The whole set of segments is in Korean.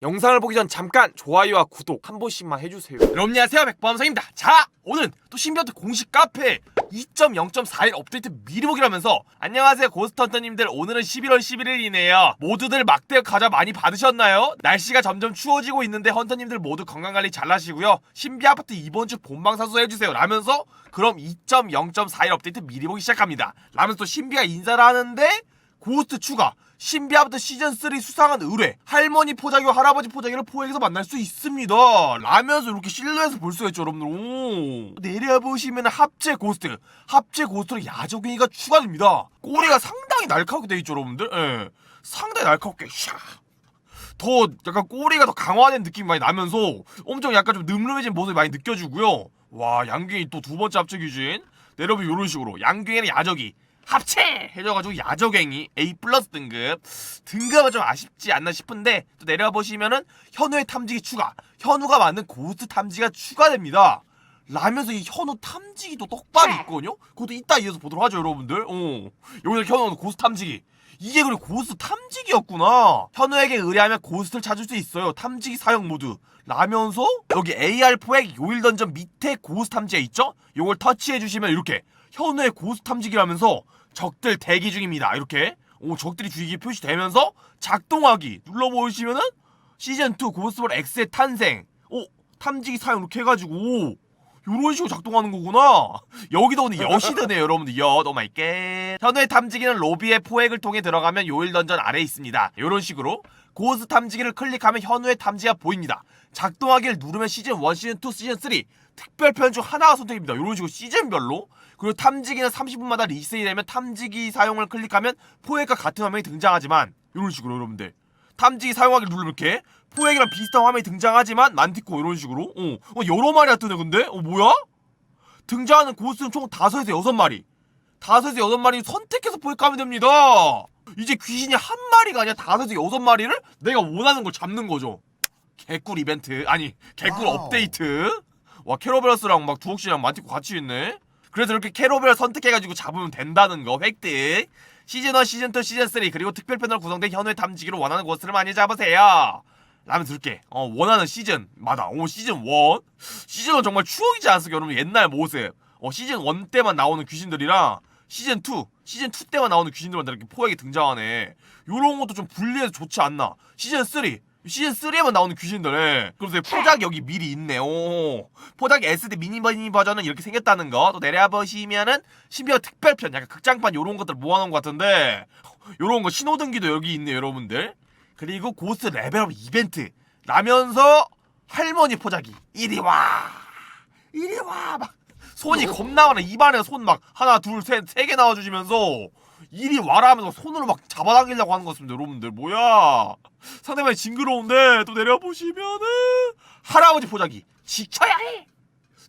영상을 보기 전 잠깐 좋아요와 구독 한 번씩만 해주세요. 여러분 안녕하세요 백범성입니다. 자 오늘은 또 신비한테 공식 카페 2.0.41 업데이트 미리 보기라면서 안녕하세요 고스트헌터님들 오늘은 11월 11일이네요. 모두들 막대 과자 많이 받으셨나요? 날씨가 점점 추워지고 있는데 헌터님들 모두 건강관리 잘 하시고요. 신비 아파트 이번 주 본방사수 해주세요. 라면서 그럼 2.0.41 업데이트 미리 보기 시작합니다. 라면서 또 신비가 인사를 하는데 고스트 추가 신비 아파트 시즌3 수상한 의뢰 할머니 포자기와 할아버지 포자기를 포획해서 만날 수 있습니다. 라면서 이렇게 실내에서 볼 수가 있죠 여러분들. 오. 내려보시면 합체 고스트 합체 고스트로 야적행위가 추가됩니다. 꼬리가 상당히 날카롭게 돼 있죠 여러분들. 예. 상당히 날카롭게 샤. 더 약간 꼬리가 더 강화된 느낌이 많이 나면서 엄청 약간 좀 늠름해진 모습이 많이 느껴지고요. 와 양갱이 또 두 번째 합체 귀신. 내려보면 이런 식으로. 양갱이랑 야적이 합체! 해줘가지고 야적행위 A 플러스 등급. 등급은 좀 아쉽지 않나 싶은데 또 내려보시면은 현우의 탐지기 추가. 현우가 만든 고스트 탐지기가 추가됩니다. 라면서 이 현우 탐지기도 떡밥이 있거든요? 그것도 이따 이어서 보도록 하죠 여러분들. 어. 여기서 현우 고스트 탐지기. 이게 그리고 고스트 탐지기였구나. 현우에게 의뢰하면 고스트를 찾을 수 있어요. 탐지기 사용 모드. 라면서 여기 AR4액 요일 던전 밑에 고스트 탐지가 있죠? 요걸 터치해 주시면 이렇게 현우의 고스트 탐지기라면서 적들 대기 중입니다. 이렇게. 오 적들이 주의기 표시되면서 작동하기. 눌러보시면은 시즌 2 고스트볼 X의 탄생. 오 탐지기 사용 이렇게 해가지고. 오 요런 식으로 작동하는 거구나. 여기도 오늘 여시드네요, 여러분들. 여, 오 마이 겟. 현우의 탐지기는 로비의 포획을 통해 들어가면 요일 던전 아래에 있습니다. 요런 식으로 고스 탐지기를 클릭하면 현우의 탐지가 보입니다. 작동하기를 누르면 시즌 1, 시즌 2, 시즌 3 특별 편 중 하나가 선택입니다. 요런 식으로 시즌별로 그리고 탐지기는 30분마다 리셋이 되면 탐지기 사용을 클릭하면 포획과 같은 화면이 등장하지만 이런 식으로 여러분들 탐지기 사용하기를 누르면 이렇게 포획이랑 비슷한 화면이 등장하지만 만티코 이런 식으로? 어, 어 여러 마리가 뜨네 근데? 어 뭐야? 등장하는 고스트는 총 5에서 6마리. 5에서 6마리 선택해서 포획하면 됩니다. 이제 귀신이 한 마리가 아니라 5에서 6마리를 내가 원하는 걸 잡는 거죠. 개꿀 이벤트. 아니 개꿀 와우. 업데이트. 와 캐로베러스랑 막 두옥씨랑 만티코 같이 있네. 그래서 이렇게 캐로벨 선택해가지고 잡으면 된다는 거 획득. 시즌 1, 시즌 2, 시즌 3 그리고 특별편으로 구성된 현우의 탐지기로 원하는 곳을 많이 잡으세요 라면 들게. 어 원하는 시즌마다. 오 시즌 1 시즌 1 정말 추억이지 않습니까 여러분? 옛날 모습. 어 시즌 1 때만 나오는 귀신들이랑 시즌 2 시즌 2 때만 나오는 귀신들만 이렇게 포획이 등장하네. 요런 것도 좀 분리해서 좋지 않나. 시즌 3 시즌 3에만 나오는 귀신들 예. 그래서 포작 여기 미리 있네. 오. 포작 SD 미니 버니 버전은 이렇게 생겼다는 거. 또 내려보시면은 신비한 특별편 약간 극장판 요런 것들 모아놓은 것 같은데 요런 거 신호등기도 여기 있네 여러분들 그리고 고스트 레벨업 이벤트. 라면서 할머니 포자기. 이리 와. 이리 와 막 손이 겁나 많아 입안에 손 막 하나 둘셋세 개 나와주시면서 이리 와라 하면서 손으로 막 잡아당기려고 하는 것 같습니다 여러분들. 뭐야. 상대방이 징그러운데 또 내려보시면은 할아버지 포자기. 지켜야 해.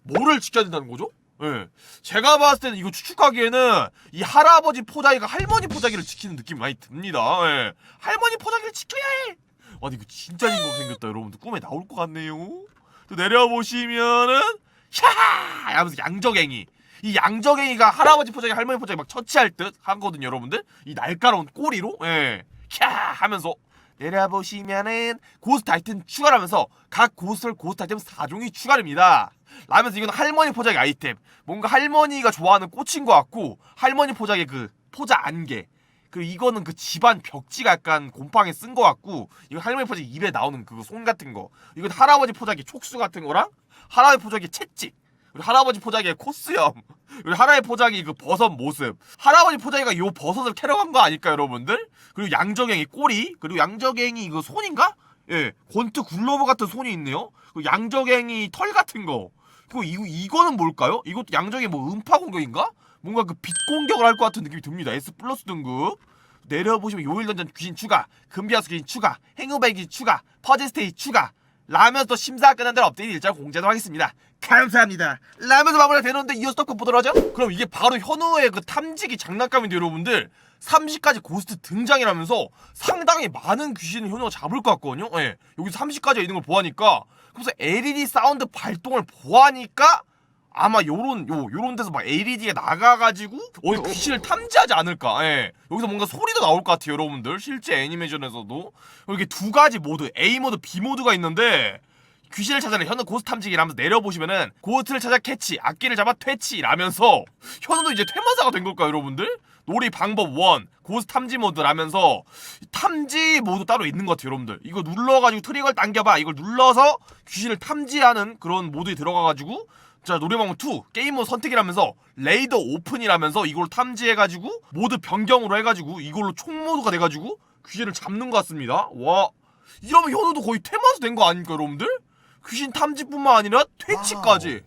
뭐를 지켜야 된다는 거죠? 예. 제가 봤을 때는 이거 추측하기에는 이 할아버지 포자기가 할머니 포자기를 지키는 느낌이 많이 듭니다. 예. 할머니 포자기를 지켜야 해! 아니, 이거 진짜 징그럽게 생겼다, 여러분들. 꿈에 나올 것 같네요. 또 내려보시면은, 샤하! 하면서 양적행이. 이 양적행이가 할아버지 포자기, 할머니 포자기 막 처치할 듯 하거든요, 여러분들. 이 날카로운 꼬리로, 예. 캬! 하면서. 내려보시면은 고스트 아이템 추가하면서 각 고스트 고스트 아이템 4종이 추가됩니다. 라면서 이건 할머니 포자기 아이템. 뭔가 할머니가 좋아하는 꽃인 것 같고 할머니 포자기 그 포자 안개. 그 이거는 그 집안 벽지가 약간 곰팡이 쓴 것 같고 이거 할머니 포자기 입에 나오는 그손 같은 거. 이건 할아버지 포자기 촉수 같은 거랑 할아버지 포자기 채찍. 그리고 할아버지 포자기의 코스염. 그리고 할아버지 포자기 그 버섯 모습. 할아버지 포자기가 요 버섯을 캐러간 거 아닐까 여러분들? 그리고 양적행이 꼬리. 그리고 양적행이 이거 손인가? 예, 권트 굴러브 같은 손이 있네요. 그리고 양적행이 털 같은 거. 그리고 이거 이거는 뭘까요? 이것도 양적이 뭐 음파 공격인가? 뭔가 그 빛 공격을 할 것 같은 느낌이 듭니다. S 플러스 등급. 내려보시면 요일 던전 귀신 추가, 금비아스 귀신 추가, 행우백 귀신 추가, 퍼즐 스테이 추가. 라면서 심사 끝난 대로 업데이트 일정 공지하도록 하겠습니다. 감사합니다. 라면서 마무리가 되는데 이어서 떡국 보도록 하죠? 그럼 이게 바로 현우의 그 탐지기 장난감인데 여러분들 30까지 고스트 등장이라면서 상당히 많은 귀신을 현우가 잡을 것 같거든요. 예. 여기 30까지 있는 걸 보아니까 그래서 LED 사운드 발동을 보아니까 아마 요런 요 요런 데서 막 LED가 나가가지고 어디 귀신을 탐지하지 않을까. 예. 여기서 뭔가 소리도 나올 것 같아요, 여러분들. 실제 애니메이션에서도 이렇게 두 가지 모드, A 모드, B 모드가 있는데 귀신을 찾아내 현우 고스트 탐지기를 하면서 내려보시면은 고스트를 찾아 캐치, 악기를 잡아 퇴치라면서 현우도 이제 퇴마사가 된 걸까요, 여러분들? 놀이 방법 1 고스트 탐지 모드라면서 탐지 모드 따로 있는 것 같아요, 여러분들. 이거 눌러가지고 트리거를 당겨봐. 이걸 눌러서 귀신을 탐지하는 그런 모드에 들어가가지고 자 노래방법 2 게임 모드 선택이라면서 레이더 오픈이라면서 이걸 탐지해가지고 모드 변경으로 해가지고 이걸로 총 모드가 돼가지고 귀신을 잡는 것 같습니다. 와 이러면 현우도 거의 퇴마수 된 거 아닙니까, 여러분들? 귀신 탐지뿐만 아니라 퇴치까지.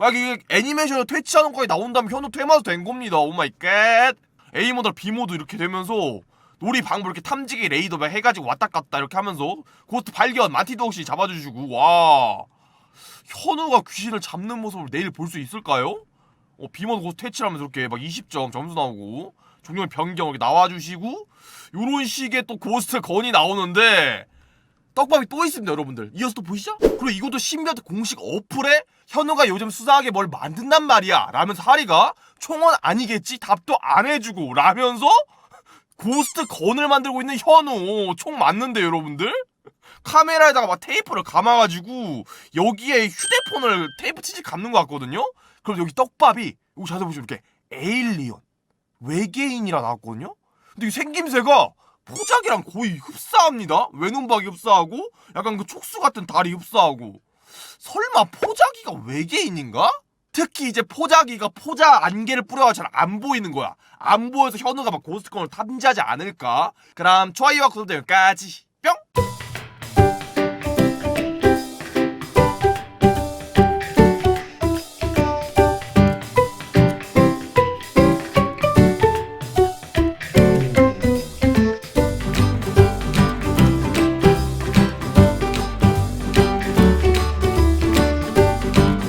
막 이게 애니메이션에 퇴치하는 거에 나온다면 현우 퇴마수 된 겁니다. 오 마이 갓. A 모드, B 모드 이렇게 되면서 놀이 방법 이렇게 탐지기 레이더 막 해가지고 왔다 갔다 이렇게 하면서 고스트 발견 만티도 혹시 잡아주시고 와 현우가 귀신을 잡는 모습을 내일 볼 수 있을까요? 어, B 모드 고스트 퇴치하면서 이렇게 막 20점 점수 나오고 종료 변경 이렇게 나와주시고 요런 식의 또 고스트 건이 나오는데 떡밥이 또 있습니다 여러분들. 이어서 또 보시죠? 그리고 이것도 신비한테 공식 어플에 현우가 요즘 수상하게 뭘 만든단 말이야. 라면서 하리가 총은 아니겠지? 답도 안 해주고 라면서 고스트 건을 만들고 있는 현우. 총 맞는데 여러분들? 카메라에다가 막 테이프를 감아가지고 여기에 휴대폰을 테이프 치즈 감는 것 같거든요? 그럼 여기 떡밥이 이거 자세히 보시면 이렇게 에일리언 외계인이라 나왔거든요? 근데 이 생김새가 포작이랑 거의 흡사합니다. 외눈박이 흡사하고 약간 그 촉수 같은 다리 흡사하고 설마 포자기가 외계인인가? 특히 이제 포자기가 포자 안개를 뿌려가 잘 안 보이는 거야. 안 보여서 현우가 막 고스트콘을 탐지하지 않을까? 그럼 좋아요와 구독 여기까지 뿅!